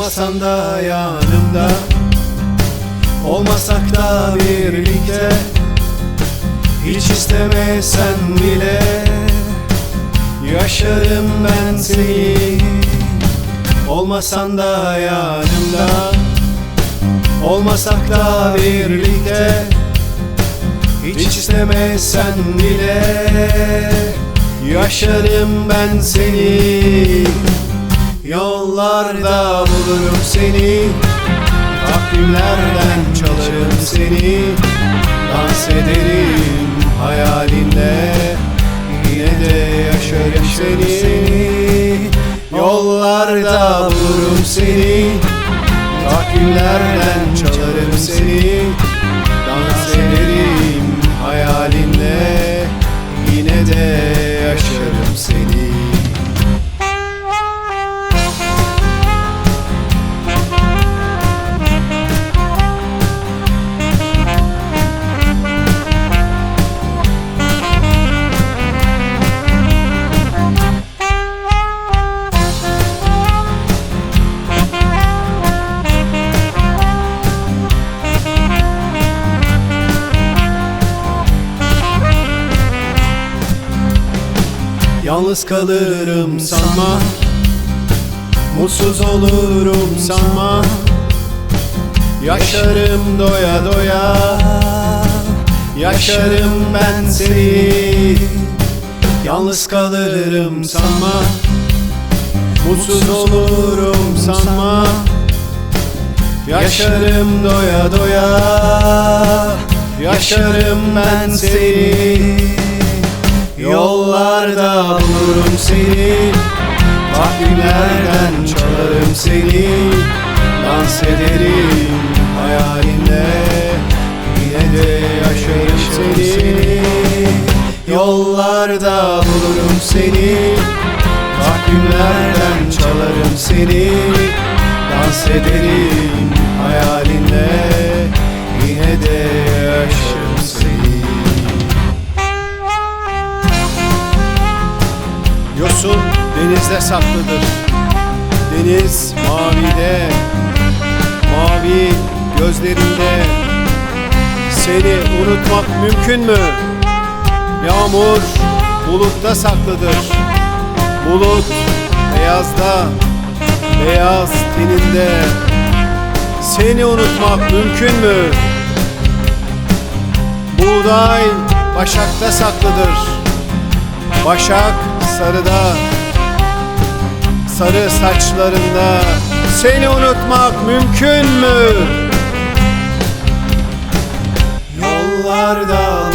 Olmasan da yanımda. Olmasak da birlikte. Hiç istemesen bile. Yaşarım ben seni. Olmasan da yanımda. Olmasak da birlikte. Hiç istemesen bile. Yaşarım ben seni Yollarda bulurum seni. Takvimlerden çalarım seni. Dans ederim hayalinde. Yine de yaşarım seni. Yollarda bulurum seni. Takvimlerden çalarım seni. Dans ederim hayalinde Yalnız kalırım sanma. Mutsuz olurum sanma. Yaşarım doya doya. Yaşarım ben seni. Yalnız kalırım sanma. Mutsuz olurum sanma. Yaşarım doya doya. Yaşarım ben seni bulurum seni Takvimlerden çalarım seni. Dans ederim hayalinde Yine de yaşarım seni. Yollarda bulurum seni Takvimlerden çalarım seni. Dans ederim denizde saklıdır. Deniz mavide Mavi gözlerinde. Seni unutmak mümkün mü? Yağmur bulutta saklıdır. Bulut beyazda Beyaz teninde. Seni unutmak mümkün mü? Buğday başakta saklıdır. Başak sarıda Sarı saçlarında Seni unutmak mümkün mü? Yollarda